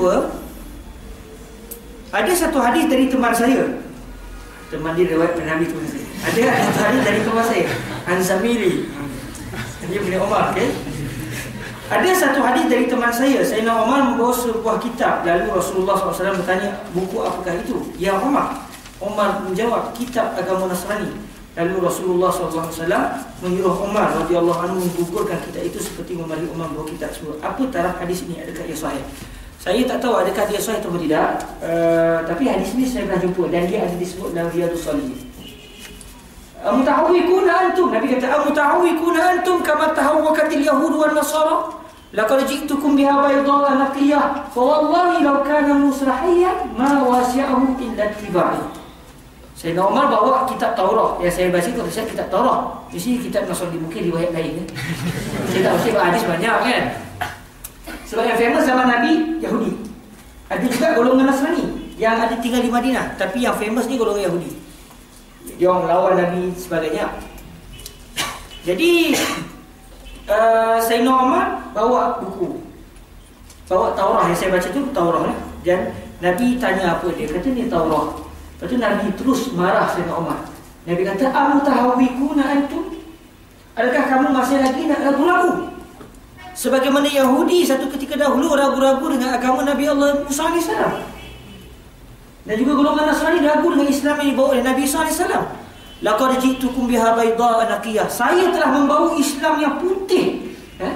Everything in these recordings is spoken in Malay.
kedua Ada satu hadis dari teman saya Teman dia lewat Nabi teman saya Ada satu hadis dari teman saya Anzamiri Dia punya Omar okay? Ada satu hadis dari teman saya Sayyidina Omar membawa sebuah kitab Lalu Rasulullah SAW bertanya Buku apakah itu? Ya Omar Omar menjawab Kitab agama Nasrani Lalu Rasulullah SAW menyuruh Umar radhiyallahu anhu menggugurkan kitab itu seperti memari Umar bawa kitab tersebut. Apa taraf hadis ini? Adakah ia sahih? Saya tak tahu adakah dia sahih atau tidak. Uh, tapi hadis ini saya pernah jumpa dan dia ada disebut dalam Riyadus Salihin. Mutahawwikuna antum Nabi kata mutahawwikuna antum kama tahawwakatil yahud wan nasara laqad ji'tukum biha bayda'a naqiyah fa wallahi law kana musrahiyan ma wasi'ahu illa tibai saya normal bawa kitab Taurat yang saya baca tu saya kitab Taurat. Di sini kitab Nasrani mungkin riwayat lain saya tak mesti hadis banyak kan. Famous zaman Nabi Yahudi. Ada juga golongan Nasrani yang ada tinggal di Madinah, tapi yang famous ni golongan Yahudi. Dia orang lawan Nabi sebagainya. Jadi uh, saya normal bawa buku. Bawa Taurat yang saya baca tu Taurat eh. dan Nabi tanya apa dia kata ni Taurat. Lepas tu Nabi terus marah Sayyidina Umar. Nabi kata, Amu tahawikuna antum? Adakah kamu masih lagi nak ragu-ragu? Sebagaimana Yahudi satu ketika dahulu ragu-ragu dengan agama Nabi Allah Musa AS. Dan juga golongan Nasrani ragu dengan Islam yang dibawa oleh Nabi Isa AS. Laqad ji'tukum biha bayda'a naqiyah. Saya telah membawa Islam yang putih. Eh?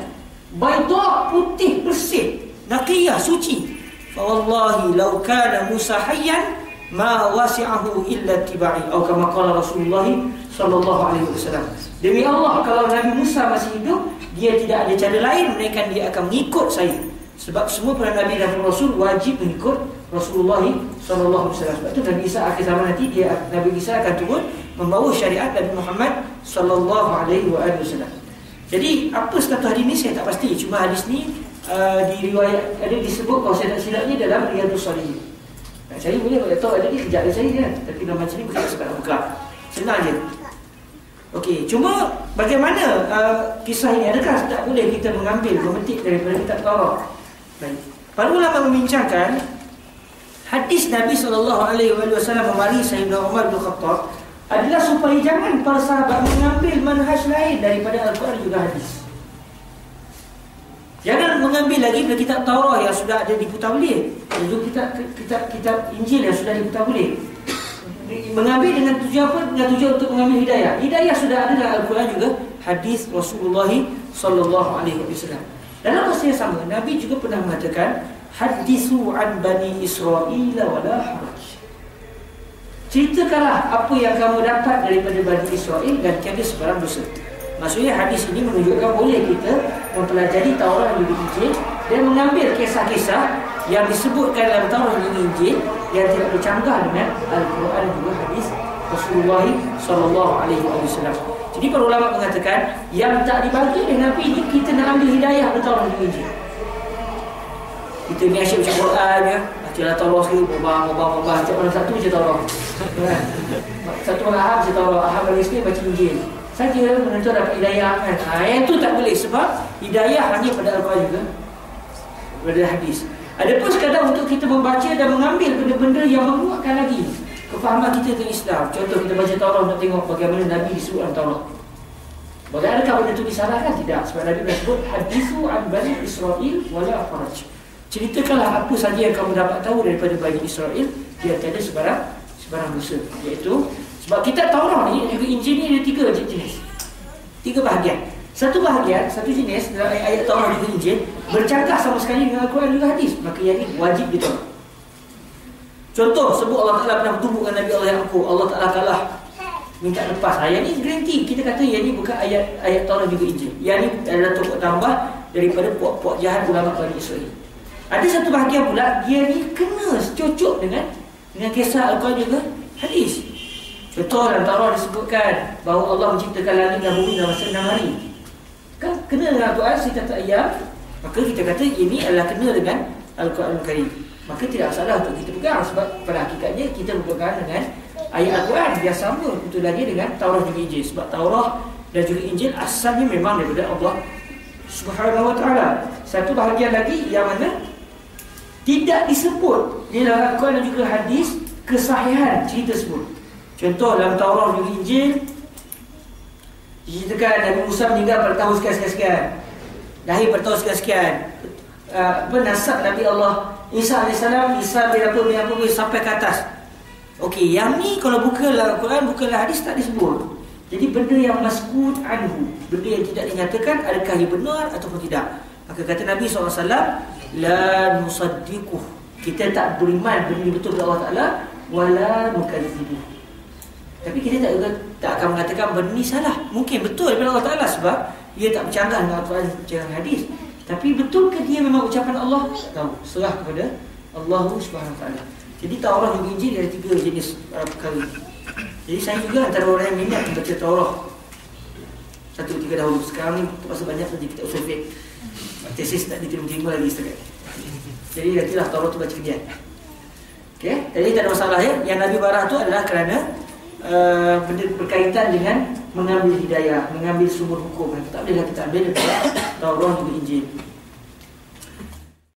Bayda' putih bersih. Naqiyah suci. Fa wallahi law kana Musa hayyan ma wasi'ahu illa tibai atau kama qala Rasulullah sallallahu alaihi wasallam demi Allah kalau Nabi Musa masih hidup dia tidak ada cara lain melainkan dia akan mengikut saya sebab semua para nabi dan rasul wajib mengikut Rasulullah sallallahu alaihi wasallam itu Nabi Isa akhir zaman nanti dia Nabi Isa akan turun membawa syariat Nabi Muhammad sallallahu alaihi wasallam jadi apa status hadis ini saya tak pasti cuma hadis ni uh, di riwayat ada disebut kalau saya tak silap ni dalam riyadhus salihin saya boleh tahu ada dia kejap saya kan. Tapi dalam macam ni bukan sebab buka. Senang je. Okey, cuma bagaimana uh, kisah ini? Adakah tak boleh kita mengambil memetik daripada kitab Taurat? Baik. Para ulama membincangkan hadis Nabi sallallahu alaihi wasallam memari Sayyidina Umar bin Khattab adalah supaya jangan para sahabat mengambil manhaj lain daripada Al-Quran juga hadis. Jangan mengambil lagi dari kitab Taurat yang sudah ada diputar balik. Juga kitab, kitab, kitab Injil yang sudah diputar balik. Mengambil dengan tujuan apa? Dengan tujuan untuk mengambil hidayah. Hidayah sudah ada dalam Al-Quran juga. Hadis Rasulullah Sallallahu Alaihi Wasallam. Dalam masa yang sama, Nabi juga pernah mengatakan, Hadisu an Bani Israel wala haraj. Ceritakanlah apa yang kamu dapat daripada Bani Israel dan tiada sebarang dosa. Maksudnya hadis ini menunjukkan boleh kita mempelajari Taurat dan Injil dan mengambil kisah-kisah yang disebutkan dalam Taurat dan Injil yang tidak bercanggah dengan Al-Quran juga hadis Rasulullah sallallahu alaihi wasallam. Jadi para ulama mengatakan yang tak dibagi oleh Nabi ini kita nak ambil hidayah dari Taurat dan Injil. Kita ni asyik baca Quran ya. Bacalah Taurat sekali, ubah, ubah, ubah. Setiap malam satu je Taurat. Satu malam Ahad je Taurat. Ahad malam Isnin baca Injil saja menentu dapat hidayah kan. Ha, yang tu tak boleh sebab hidayah hanya pada Al-Quran juga. Pada hadis. Ada pun sekadar untuk kita membaca dan mengambil benda-benda yang menguatkan lagi kefahaman kita tentang Islam. Contoh kita baca Taurat untuk tengok bagaimana Nabi disebut dalam Taurat. Bagaimanakah benda itu disalahkan? Tidak. Sebab Nabi sebut hadisu an Bani Israel wala faraj. Ceritakanlah apa saja yang kamu dapat tahu daripada Bani Israel dia tiada sebarang sebarang dosa. Iaitu sebab kita Taurat ni Injil ni ada tiga jenis. Tiga bahagian. Satu bahagian, satu jenis dalam ayat Taurat dan Injil bercanggah sama sekali dengan Al-Quran juga hadis. Maka yang ini wajib ditolak. Contoh sebut Allah Taala pernah bertemu dengan Nabi Allah yang aku. Allah Taala kalah minta lepas. Ayat ni garanti kita kata yang ni bukan ayat ayat Taurat juga Injil. Yang ni adalah tokok tambah daripada puak-puak jahat ulama Bani Israel. Ada satu bahagian pula dia ni kena cocok dengan dengan kisah Al-Quran juga hadis. Betul dalam Taurat disebutkan bahawa Allah menciptakan langit dan bumi dalam masa enam hari. Kan kena dengan Al-Quran cerita tak ayam, maka kita kata ini adalah kena dengan Al-Quran Al-Karim. Maka tidak salah untuk kita pegang sebab pada hakikatnya kita berpegang dengan ayat Al-Quran dia sama untuk lagi dengan Taurat juga Injil sebab Taurat dan juga Injil asalnya memang daripada Allah Subhanahu wa taala. Satu bahagian lagi yang mana Tidak disebut di dalam Al-Quran dan juga hadis kesahihan cerita tersebut. Contoh dalam Taurat dan Injil diceritakan Nabi Musa meninggal pada tahun sekian-sekian. Lahir pada tahun sekian-sekian. Uh, nasab Nabi Allah Isa AS Isa berapa berapa sampai ke atas. Okey, yang ni kalau buka dalam Al-Quran, buka dalam hadis tak disebut. Jadi benda yang maskut anhu, benda yang tidak dinyatakan adakah ia benar ataupun tidak. Maka kata Nabi SAW, La nusaddiquh. Kita tak beriman benda betul kepada Allah Ta'ala, Wala nukadzibuh. Tapi kita tak juga, tak akan mengatakan benda ni salah. Mungkin betul daripada Allah Ta'ala sebab ia tak bercanggah dengan Al-Quran dengan hadis. Tapi betul ke dia memang ucapan Allah? Tahu. Serah kepada Allah Subhanahu Wa Jadi Taurat dan Injil ada tiga jenis uh, perkara. Jadi saya juga antara orang yang minat membaca Taurat. Satu tiga dahulu. Sekarang ni terpaksa banyak saja kita usul fiqh. Tesis tak diterima-terima lagi setakat. Jadi nantilah Taurat tu baca kemudian. Okay? Jadi tak ada masalah ya. Yang Nabi Barah tu adalah kerana uh, berkaitan dengan mengambil hidayah, mengambil sumber hukum. Tak bolehlah kita ambil Taurat juga Injil.